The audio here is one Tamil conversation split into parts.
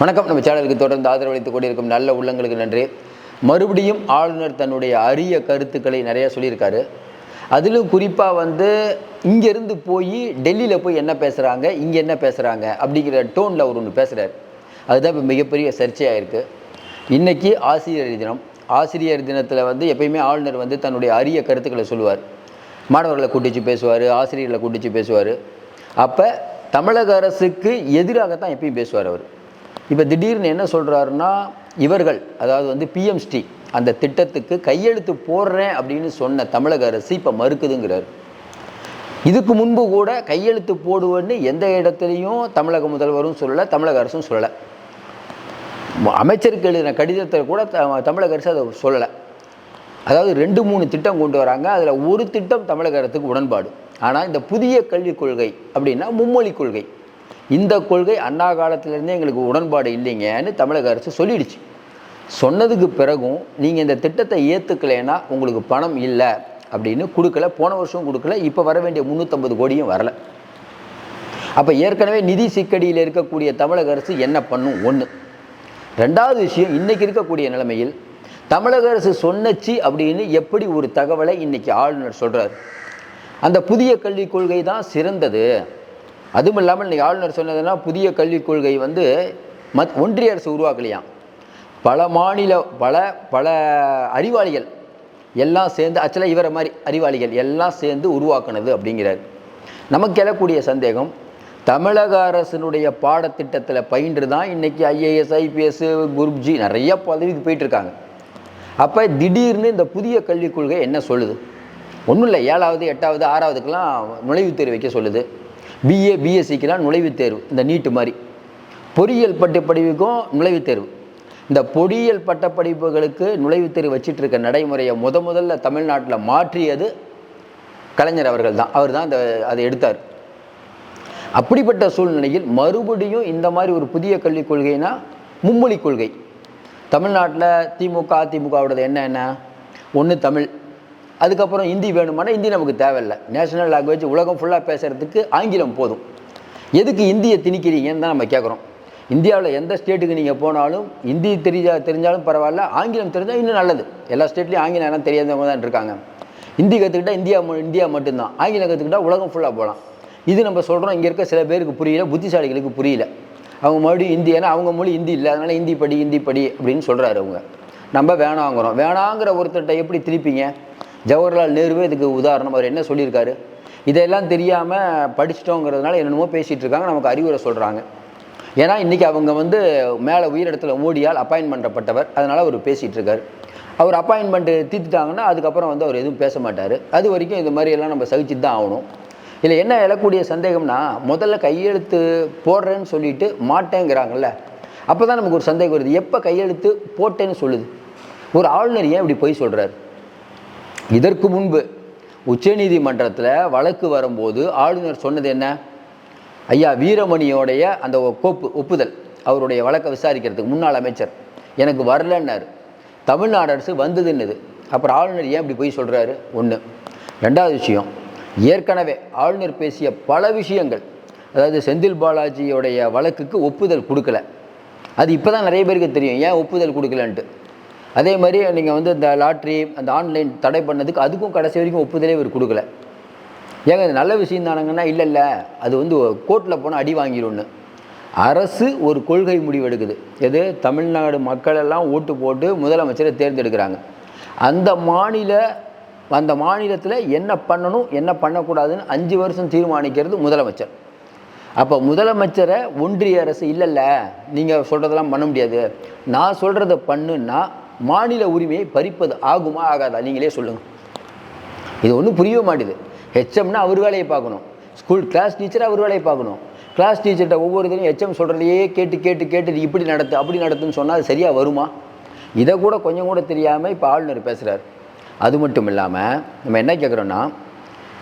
வணக்கம். நம்ம சேனலுக்கு தொடர்ந்து ஆதரவளித்துக் கொண்டிருக்கும் நல்ல உள்ளங்களுக்கு நன்றி. மறுபடியும் ஆளுநர் தன்னுடைய அரிய கருத்துக்களை நிறையா சொல்லியிருக்காரு. அதிலும் குறிப்பாக வந்து இங்கேருந்து போய் டெல்லியில் போய் என்ன பேசுகிறாங்க இங்கே என்ன பேசுகிறாங்க அப்படிங்கிற டோனில் அவர் ஒன்று பேசுகிறார் அதுதான் இப்போ மிகப்பெரிய சர்ச்சையாக இருக்குது இன்றைக்கி ஆசிரியர் தினம். ஆசிரியர் தினத்தில் வந்து எப்பயுமே ஆளுநர் வந்து தன்னுடைய அரிய கருத்துக்களை சொல்லுவார். மாணவர்களை கூட்டிச்சு பேசுவார் ஆசிரியர்களை கூட்டிச்சு பேசுவார். அப்போ தமிழக அரசுக்கு எதிராகத்தான் எப்பயும் பேசுவார் அவர். இப்போ திடீர்னு என்ன சொல்கிறாருன்னா இவர்கள் அதாவது வந்து பிஎம்ஸ்டி அந்த திட்டத்துக்கு கையெழுத்து போடுறேன் அப்படின்னு சொன்ன தமிழக அரசு இப்போ மறுக்குதுங்கிறார். இதுக்கு முன்பு கூட கையெழுத்து போடுவேன்னு எந்த இடத்துலையும் தமிழக முதல்வரும் சொல்லலை தமிழக அரசும் சொல்லலை. அமைச்சருக்கு எழுதின கடிதத்தை கூட த- தமிழக அரசு அதை சொல்லலை. அதாவது ரெண்டு மூணு திட்டம் கொண்டு வராங்க அதில் ஒரு திட்டம் தமிழக அரசுக்கு உடன்பாடு. ஆனால் இந்த புதிய கல்விக் கொள்கை அப்படின்னா மும்மொழி கொள்கை. இந்த கொள்கை அண்ணா காலத்திலேருந்தே எங்களுக்கு உடன்பாடு இல்லைங்கன்னு தமிழக அரசு சொல்லிடுச்சு. சொன்னதுக்கு பிறகும் நீங்கள் இந்த திட்டத்தை ஏற்றுக்கலைன்னா உங்களுக்கு பணம் இல்லை அப்படின்னு கொடுக்கல போன வருஷம் கொடுக்கல இப்போ வர வேண்டிய முந்நூற்றம்பது கோடியும் வரல. அப்போ ஏற்கனவே நிதி சிக்கடியில் இருக்கக்கூடிய தமிழக அரசு என்ன பண்ணும்? ஒன்று ரெண்டாவது விஷயம் இன்னைக்கு இருக்கக்கூடிய நிலைமையில் தமிழக அரசு சொன்னச்சு அப்படின்னு எப்படி ஒரு தகவலை இன்றைக்கி ஆளுநர் சொல்கிறார் அந்த புதிய கல்விக் கொள்கை தான் சிறந்தது. அதுவும் இல்லாமல் இன்றைக்கி ஆளுநர் சொன்னதுன்னா புதிய கல்விக் கொள்கை வந்து மத் ஒன்றிய அரசு உருவாக்கலையாம். பல மாநில பல பல அறிவாளிகள் எல்லாம் சேர்ந்து ஆக்சுவலாக இவரை மாதிரி அறிவாளிகள் எல்லாம் சேர்ந்து உருவாக்குனது அப்படிங்கிறார். நமக்கு எழக்கூடிய சந்தேகம் தமிழக அரசினுடைய பாடத்திட்டத்தில் பயின்று தான் இன்றைக்கி ஐஏஎஸ் ஐபிஎஸ் குரூப்ஜி நிறைய பதவிக்கு போயிட்டுருக்காங்க. அப்போ திடீர்னு இந்த புதிய கல்விக் கொள்கை என்ன சொல்லுது? ஒன்றும் இல்லை ஏழாவது எட்டாவது ஆறாவதுக்கெலாம் நுழைவுத் தேர்வு வைக்க சொல்லுது. பிஏ பிஎஸ்சிக்கெலாம் நுழைவுத் தேர்வு இந்த நீட்டு மாதிரி. பொறியியல் பட்ட படிப்புக்கும் நுழைவுத் தேர்வு. இந்த பொறியியல் பட்ட படிப்புகளுக்கு நுழைவுத் தேர்வு வச்சிட்டு இருக்க நடைமுறையை முத முதல்ல தமிழ்நாட்டில் மாற்றியது கலைஞர் அவர்கள் தான். அவர் தான் அந்த அதை எடுத்தார். அப்படிப்பட்ட சூழ்நிலையில் மறுபடியும் இந்த மாதிரி ஒரு புதிய கல்விக் கொள்கைனா மும்மொழி கொள்கை. தமிழ்நாட்டில் திமுக அதிமுகவோடது என்ன என்ன? ஒன்று தமிழ். அதுக்கப்புறம் ஹிந்தி வேணுமானா ஹிந்தி நமக்கு தேவையில்லை. நேஷனல் லாங்குவேஜ் உலகம் ஃபுல்லாக பேசுகிறதுக்கு ஆங்கிலம் போதும். எதுக்கு இந்தியை திணிக்கிறீங்கன்னு தான் நம்ம கேட்குறோம். இந்தியாவில் எந்த ஸ்டேட்டுக்கு நீங்கள் போனாலும் ஹிந்தி தெரிஞ்சா தெரிஞ்சாலும் பரவாயில்ல ஆங்கிலம் தெரிஞ்சால் இன்னும் நல்லது. எல்லா ஸ்டேட்லேயும் ஆங்கிலம் எல்லாம் தெரியாதவங்க தான் இருக்காங்க. ஹிந்தி கற்றுக்கிட்டால் இந்தியா மொ இந்தியா மட்டும்தான். ஆங்கிலம் கற்றுக்கிட்டால் உலகம் ஃபுல்லாக போகலாம். இது நம்ம சொல்கிறோம் இங்கே இருக்க சில பேருக்கு புரியல புத்திசாலிகளுக்கு புரியல. அவங்க மறுபடியும் ஹிந்தி ஏன்னா அவங்க மொழி ஹிந்தி இல்லை. அதனால் ஹிந்தி படி ஹிந்தி படி அப்படின்னு சொல்கிறாரு அவங்க. நம்ம வேணாங்கிறோம். வேணாங்கிற ஒருத்தர்கிட்ட எப்படி திருப்பிங்க ஜவஹர்லால் நேருவே இதுக்கு உதாரணம். அவர் என்ன சொல்லியிருக்காரு? இதெல்லாம் தெரியாமல் படிச்சிட்டோங்கிறதுனால என்னென்னமோ பேசிகிட்டு இருக்காங்க நமக்கு அறிவுரை சொல்கிறாங்க ஏன்னா இன்றைக்கி அவங்க வந்து மேலே உயிரிடத்தில் மோடியால் அப்பாயின்ட் பண்ணப்பட்டவர். அதனால் அவர் பேசிகிட்டு இருக்காரு. அவர் அப்பாயின்மெண்ட் தீர்த்துட்டாங்கன்னா அதுக்கப்புறம் வந்து அவர் எதுவும் பேச மாட்டார். அது வரைக்கும் இந்த மாதிரியெல்லாம் நம்ம சகிச்சுட்டு தான் ஆகணும். இதில் என்ன எழக்கூடிய சந்தேகம்னா முதல்ல கையெழுத்து போடுறேன்னு சொல்லிட்டு மாட்டேங்கிறாங்கல்ல. அப்போ தான் நமக்கு ஒரு சந்தேகம் வருது. எப்போ கையெழுத்து போட்டேன்னு சொல்லுது? ஒரு ஆளுநர் ஏன் இப்படி போய் சொல்கிறார் இதற்கு முன்பு உச்சநீதிமன்றத்தில் வழக்கு வரும்போது ஆளுநர் சொன்னது என்ன? ஐயா வீரமணியோடைய அந்த கோப்பு ஒப்புதல் அவருடைய வழக்கை விசாரிக்கிறதுக்கு முன்னாள் அமைச்சர் எனக்கு வரலன்னார். தமிழ்நாடு அரசு வந்ததுன்னுது. அப்புறம் ஆளுநர் ஏன் இப்படி போய் சொல்கிறாரு ஒன்று ரெண்டாவது விஷயம் ஏற்கனவே ஆளுநர் பேசிய பல விஷயங்கள் அதாவது செந்தில் பாலாஜியோடைய வழக்குக்கு ஒப்புதல் கொடுக்கல. அது இப்போ தான் நிறைய பேருக்கு தெரியும். ஏன் ஒப்புதல் கொடுக்கலன்ட்டு? அதே மாதிரி நீங்கள் வந்து இந்த லாட்ரி அந்த ஆன்லைன் தடை பண்ணதுக்கு அதுக்கும் கடைசி வரைக்கும் ஒப்புதலே இவர் கொடுக்கல. ஏங்க இது நல்ல விஷயம் தானங்கன்னா இல்லை இல்லை. அது வந்து கோர்ட்டில் போனால் அடி வாங்கிடும்னு அரசு ஒரு கொள்கை முடிவு எடுக்குது. எது? தமிழ்நாடு மக்கள் எல்லாம் ஓட்டு போட்டு முதலமைச்சரை தேர்ந்தெடுக்கிறாங்க. அந்த மாநில அந்த மாநிலத்தில் என்ன பண்ணணும் என்ன பண்ணக்கூடாதுன்னு அஞ்சு வருஷம் தீர்மானிக்கிறது முதலமைச்சர். அப்போ முதலமைச்சரை ஒன்றிய அரசு இல்லைல்ல நீங்கள் சொல்கிறதெல்லாம் பண்ண முடியாது. நான் சொல்கிறத பண்ணுன்னா மாநில உரிமையை பறிப்பது ஆகுமா ஆகாதா? நீங்களே சொல்லுங்கள் இது ஒன்றும் புரியவே மாட்டேது ஹெச்எம்னா அவர் வேலையை பார்க்கணும். ஸ்கூல் கிளாஸ் டீச்சராக அவர் வேலையை பார்க்கணும். கிளாஸ் டீச்சர்கிட்ட ஒவ்வொரு இதையும் ஹெச்எம் சொல்கிறதையே கேட்டு கேட்டு கேட்டு நீ இப்படி நடத்து அப்படி நடத்துன்னு சொன்னால் அது சரியாக வருமா? இதை கூட கொஞ்சம் கூட தெரியாமல் இப்போ ஆளுநர் பேசுகிறார் அது மட்டும் இல்லாமல் நம்ம என்ன கேட்குறோன்னா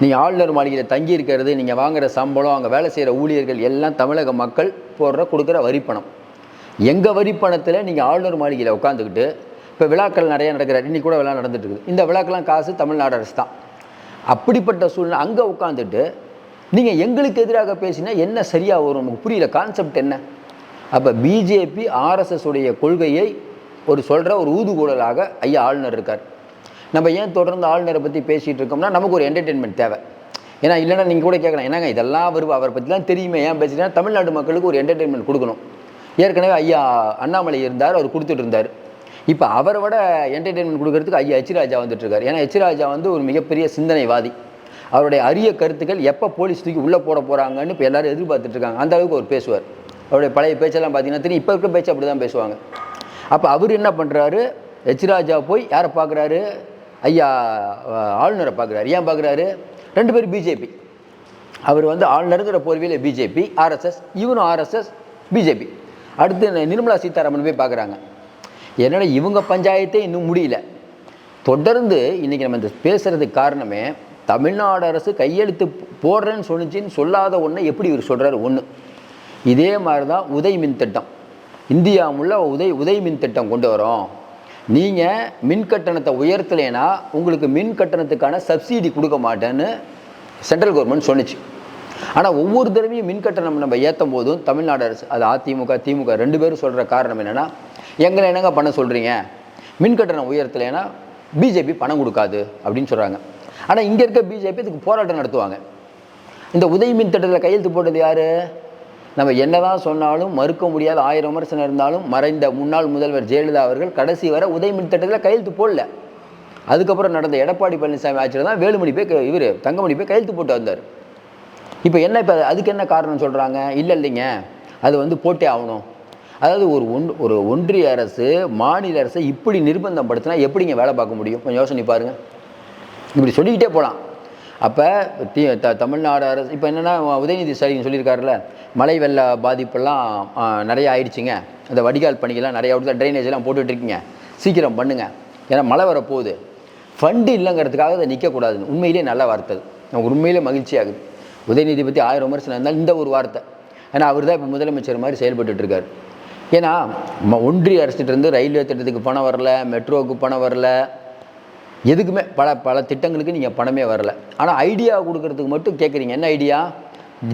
நீங்கள் ஆளுநர் மாளிகையில் தங்கி இருக்கிறது நீங்கள் வாங்குகிற சம்பளம் அங்கே வேலை செய்கிற ஊழியர்கள் எல்லாம் தமிழக மக்கள் போடுற கொடுக்குற வரிப்பணம். எங்கள் வரிப்பணத்தில் நீங்கள் ஆளுநர் மாளிகையில் உட்காந்துக்கிட்டு இப்போ விழாக்கள் நிறைய நடக்கிறார். இன்றைக்கி கூட விழா நடந்துட்டுருக்குது இந்த விழாக்கெல்லாம் காசு தமிழ்நாடு அரசு தான். அப்படிப்பட்ட சூழ்நிலை அங்கே உட்காந்துட்டு நீங்கள் எங்களுக்கு எதிராக பேசினா என்ன சரியாக வரும்? நமக்கு புரியல. கான்செப்ட் என்ன? அப்போ பிஜேபி ஆர்எஸ்எஸ் உடைய கொள்கையை ஒரு சொல்கிற ஒரு ஊதுகூடலாக ஐயா ஆளுநர் இருக்கார். நம்ம ஏன் தொடர்ந்து ஆளுநரை பற்றி பேசிகிட்டு இருக்கோம்னா நமக்கு ஒரு என்டர்டெயின்மெண்ட் தேவை. ஏன்னா இல்லைன்னா நீங்கள் கூட கேட்கலாம் என்னங்க இதெல்லாம் வருவா? அவரை பற்றிலாம் தெரியுமே. ஏன் பேசினா தமிழ்நாடு மக்களுக்கு ஒரு என்டர்டெயின்மெண்ட் கொடுக்கணும். ஏற்கனவே ஐயா அண்ணாமலை இருந்தார் அவர் கொடுத்துட்டு இருந்தார். இப்போ அவரை விட என்டர்டெயின்மெண்ட் கொடுக்கறதுக்கு ஐயா எச் வந்துட்டுருக்கார். ஏன்னா எச் வந்து ஒரு மிகப்பெரிய சிந்தனைவாதி. அவருடைய அரிய கருத்துக்கள் எப்போ போலீஸ் தூக்கி உள்ளே போட போகிறாங்கன்னு இப்போ எல்லாரும் எதிர்பார்த்துட்ருக்காங்க அந்த அளவுக்கு அவர் பேசுவார். அவருடைய பழைய பேச்செல்லாம் பார்த்தீங்கன்னா தெரியும். இப்போ இருக்க பேச்சு அப்படி தான் பேசுவாங்க. அப்போ அவர் என்ன பண்ணுறாரு எச் போய் யாரை பார்க்குறாரு ஐயா ஆளுநரை பார்க்குறாரு ஏன் பார்க்குறாரு ரெண்டு பேரும் பிஜேபி அவர் வந்து ஆளுநருங்கிற போர்வையில் பிஜேபி ஆர்எஸ்எஸ் இவனும் ஆர்எஸ்எஸ் பிஜேபி அடுத்து நிர்மலா சீதாராமன் போய் பார்க்குறாங்க என்னடா இவங்க பஞ்சாயத்தே இன்னும் முடியல. தொடர்ந்து இன்றைக்கி நம்ம இந்த பேசுகிறதுக்கு காரணமே தமிழ்நாடு அரசு கையெழுத்து போடுறேன்னு சொன்னுச்சின்னு சொல்லாத ஒன்றை எப்படி இவர் சொல்கிறார் ஒன்று இதே மாதிரி தான் உதய் மின் திட்டம். இந்தியா முள்ள உதய் உதய் மின் திட்டம் கொண்டு வரோம். நீங்கள் மின் கட்டணத்தை உயர்த்தலைன்னா உங்களுக்கு மின் கட்டணத்துக்கான சப்சிடி கொடுக்க மாட்டேன்னு சென்ட்ரல் கவர்மெண்ட் சொன்னுச்சு. ஆனால் ஒவ்வொரு தடவையும் மின் கட்டணம் நம்ம ஏற்றும் போதும் தமிழ்நாடு அரசு. அது அதிமுக திமுக ரெண்டு பேரும் சொல்கிற காரணம் என்னென்னா எங்களை என்னங்க பண்ண சொல்கிறீங்க மின் கட்டணம் உயர்த்தலைன்னா பிஜேபி பணம் கொடுக்காது அப்படின்னு சொல்கிறாங்க ஆனால் இங்கே இருக்க பிஜேபி இதுக்கு போராட்டம் நடத்துவாங்க. இந்த உதய் மின் திட்டத்தில் கையெழுத்து போட்டது யார்? நம்ம என்னதான் சொன்னாலும் மறுக்க முடியாத ஆயிரம் விமர்சனம் இருந்தாலும் மறைந்த முன்னாள் முதல்வர் ஜெயலலிதா அவர்கள் கடைசி வரை உதய் மின் திட்டத்தில் கையெழுத்து போடல. அதுக்கப்புறம் நடந்த எடப்பாடி பழனிசாமி ஆட்சியில் தான் வேலுமணி போய் இவர் தங்கமணி போய் கையெழுத்து போட்டு வந்தார். இப்போ என்ன இப்போ அதுக்கு என்ன காரணம் சொல்கிறாங்க இல்லை இல்லைங்க. அது வந்து போட்டே ஆகணும். அதாவது ஒரு ஒன் ஒரு ஒன்றிய அரசு மாநில அரசை இப்படி நிர்பந்தம் படுத்தினா எப்படிங்க வேலை பார்க்க முடியும்? கொஞ்சம் யோசனை பாருங்கள் இப்படி சொல்லிக்கிட்டே போகலாம் அப்போ தி த தமிழ்நாடு அரசு இப்போ என்னென்னா உதயநிதி ஸ்டாலின் சொல்லியிருக்காருல்ல மழை வெள்ள பாதிப்பெல்லாம் நிறைய ஆயிடுச்சுங்க. அந்த வடிகால் பணிகள்லாம் நிறைய இடத்துல ட்ரைனேஜ் எல்லாம் போட்டுட்டுருக்கீங்க சீக்கிரம் பண்ணுங்கள் ஏன்னா மழை வரப்போகுது. ஃபண்டு இல்லைங்கிறதுக்காக அதை நிற்கக்கூடாதுன்னு உண்மையிலேயே நல்ல வார்த்தை. நமக்கு உண்மையிலே மகிழ்ச்சியாகுது உதயநிதி பற்றி ஆயிரம் விமர்சனம் இருந்தால் இந்த ஒரு வார்த்தை. ஏன்னா அவர் தான் இப்போ முதலமைச்சர் மாதிரி செயல்பட்டுருக்கார் ஏன்னா ஒன்றிய அரசுகிட்ட இருந்து ரயில்வே திட்டத்துக்கு பணம் வரல மெட்ரோவுக்கு பணம் வரல எதுக்குமே பல பல திட்டங்களுக்கு நீங்கள் பணமே வரல. ஆனால் ஐடியா கொடுக்கறதுக்கு மட்டும் கேட்குறீங்க என்ன ஐடியா?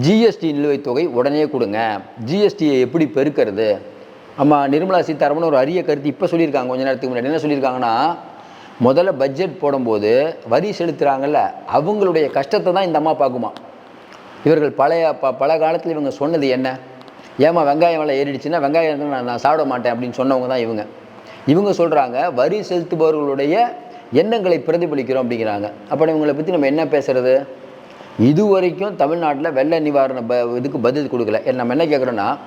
ஜிஎஸ்டி நிலுவைத் தொகை உடனே கொடுங்க. ஜிஎஸ்டியை எப்படி பெருக்கிறது? ஆமாம் நிர்மலா சீதாராமன் ஒரு அரிய கருத்து இப்போ சொல்லியிருக்காங்க கொஞ்ச நேரத்துக்கு முன்னாடி. என்ன சொல்லியிருக்காங்கன்னா முதல்ல பட்ஜெட் போடும்போது வரி செலுத்துகிறாங்கல்ல அவங்களுடைய கஷ்டத்தை தான் இந்த அம்மா பார்க்குமா இவர்கள் பழைய ப பல காலத்தில் இவங்க சொன்னது என்ன? ஏமா வெங்காயம் விலை ஏறிடுச்சுன்னா வெங்காயம் நான் நான் சாப்பிட மாட்டேன் அப்படின்னு சொன்னவங்க தான் இவங்க. இவங்க சொல்கிறாங்க வரி செலுத்துபவர்களுடைய எண்ணங்களை பிரதிபலிக்கிறோம் அப்படிங்கிறாங்க. அப்போ இவங்களை பற்றி நம்ம என்ன பேசுறது? இது வரைக்கும் தமிழ்நாட்டில் வெள்ள நிவாரண ப இதுக்கு பதில் கொடுக்கல. நம்ம என்ன கேட்குறோன்னா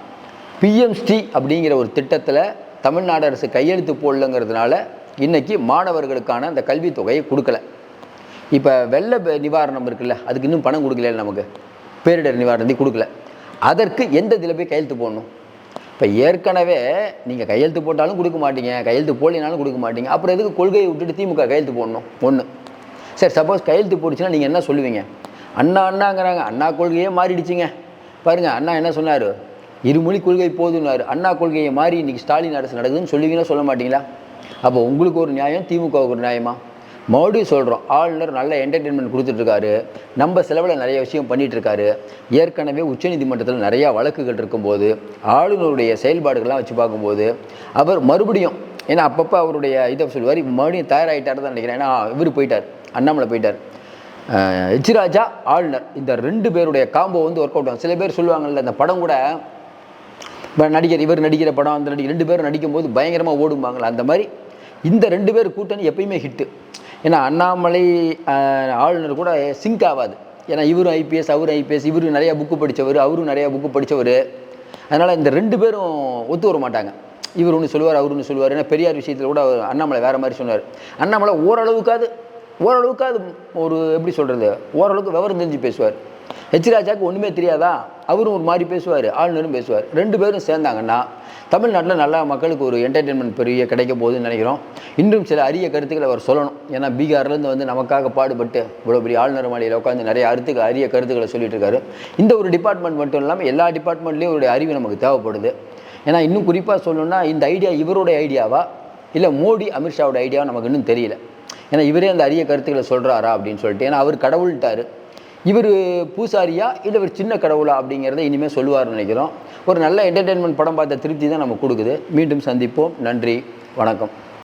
பிஎம்ஸ்டி அப்படிங்கிற ஒரு திட்டத்தில் தமிழ்நாடு அரசு கையெழுத்து போடலங்கிறதுனால இன்றைக்கி மாணவர்களுக்கான அந்த கல்வித் தொகையை கொடுக்கல. இப்போ வெள்ள நிவாரணம் இருக்குல்ல அதுக்கு இன்னும் பணம் கொடுக்கல நமக்கு. பேரிடர் நிவாரணத்தை கொடுக்கல. அதற்கு எந்த இதில் போய் கையெழுத்து போடணும்? இப்போ ஏற்கனவே நீங்கள் கையெழுத்து போட்டாலும் கொடுக்க மாட்டீங்க கையெழுத்து போடலினாலும் கொடுக்க மாட்டீங்க. அப்புறம் எதுக்கு கொள்கையை விட்டுட்டு திமுக கையெழுத்து போடணும்? ஒன்று சரி சப்போஸ் கையெழுத்து போட்டுச்சுன்னா நீங்கள் என்ன சொல்லுவீங்க? அண்ணா அண்ணாங்கிறாங்க. அண்ணா கொள்கையே மாறிடுச்சிங்க. பாருங்கள் அண்ணா என்ன சொன்னார்? இருமொழி கொள்கை போதுன்னாரு அண்ணா கொள்கையை மாறி இன்றைக்கி ஸ்டாலின் அரசு நடக்குதுன்னு சொல்லுவீங்கன்னா சொல்ல மாட்டீங்களா? அப்போ உங்களுக்கு ஒரு நியாயம் திமுகவுக்கு ஒரு நியாயமா? மறுபடியும் சொல்கிறோம் ஆளுநர் நல்ல என்டர்டெயின்மெண்ட் கொடுத்துட்ருக்காரு. நம்ம செலவில் நிறைய விஷயம் பண்ணிகிட்ருக்காரு ஏற்கனவே உச்சநீதிமன்றத்தில் நிறையா வழக்குகள் இருக்கும்போது ஆளுநருடைய செயல்பாடுகள்லாம் வச்சு பார்க்கும்போது அவர் மறுபடியும் ஏன்னா அப்பப்போ அவருடைய இதை சொல்லுவார் மறுபடியும் தயாராகிட்டார் தான் நினைக்கிறேன். ஏன்னா இவர் போயிட்டார் அண்ணாமலை போயிட்டார். அஹ் ஆளுநர் இந்த ரெண்டு பேருடைய காம்போ வந்து ஒர்க் அவுட் ஆகும். சில பேர் சொல்லுவாங்கல்ல இந்த படம் கூட இப்போ நடிகர் இவர் நடிக்கிற படம் அந்த நடிகர் ரெண்டு பேரும் நடிக்கும்போது பயங்கரமாக ஓடுவாங்களா அந்த மாதிரி இந்த ரெண்டு பேர் கூட்டணி எப்பயுமே ஹிட்டு ஏன்னா அண்ணாமலை ஆளுநர் கூட சிங்க் ஆகாது ஏன்னா இவரும் ஐபிஎஸ் அவரும் ஐபிஎஸ் இவரும் நிறையா புக்கு படித்தவர் அவரும் நிறையா புக்கு படித்தவர் அதனால் இந்த ரெண்டு பேரும் ஒத்து வர மாட்டாங்க. இவர் ஒன்று சொல்லுவார் அவர் ஒன்று சொல்லுவார். ஏன்னா பெரியார் விஷயத்தில் கூட அவர் அண்ணாமலை வேறு மாதிரி சொன்னார். அண்ணாமலை ஓரளவுக்காவது ஓரளவுக்காவது ஒரு எப்படி சொல்கிறது ஓரளவுக்கு விவரம் தெரிஞ்சு பேசுவார். ஹெச் ராஜாவுக்கு ஒன்றுமே தெரியாதா? அவரும் ஒரு மாதிரி பேசுவார் ஆளுநரும் பேசுவார். ரெண்டு பேரும் சேர்ந்தாங்கன்னா தமிழ்நாட்டில் நல்லா மக்களுக்கு ஒரு என்டர்டெயின்மெண்ட் பெரிய கிடைக்க போகுதுன்னு நினைக்கிறோம். இன்னும் சில அரிய கருத்துக்களை அவர் சொல்லணும். ஏன்னா பீகார்லேருந்து வந்து நமக்காக பாடுபட்டு இவ்வளோ பெரிய ஆளுநர் மாளிகையில் உட்காந்து நிறைய அருத்துக்கு அரிய கருத்துக்களை சொல்லிட்டு இருக்காரு இந்த ஒரு டிபார்ட்மெண்ட் மட்டும் இல்லாமல் எல்லா டிபார்ட்மெண்ட்லேயும் ஒரு அறிவு நமக்கு தேவைப்படுது. ஏன்னா இன்னும் குறிப்பாக சொல்லணும்னா இந்த ஐடியா இவருடைய ஐடியாவா இல்லை மோடி அமித்ஷாவோட ஐடியாவா நமக்கு இன்னும் தெரியல. ஏன்னா இவரே அந்த அரிய கருத்துக்களை சொல்கிறாரா அப்படின்னு சொல்லிட்டு. ஏன்னா அவர் கடவுள்ட்டாரு. இவர் பூசாரியா இல்லை இவர் சின்ன கடவுளா அப்படிங்கிறத இனிமேல் சொல்லுவார்னு நினைக்கிறோம். ஒரு நல்ல என்டர்டெயின்மெண்ட் படம் பார்த்த திருப்தி தான் நம்ம கொடுக்குது. மீண்டும் சந்திப்போம். நன்றி. வணக்கம்.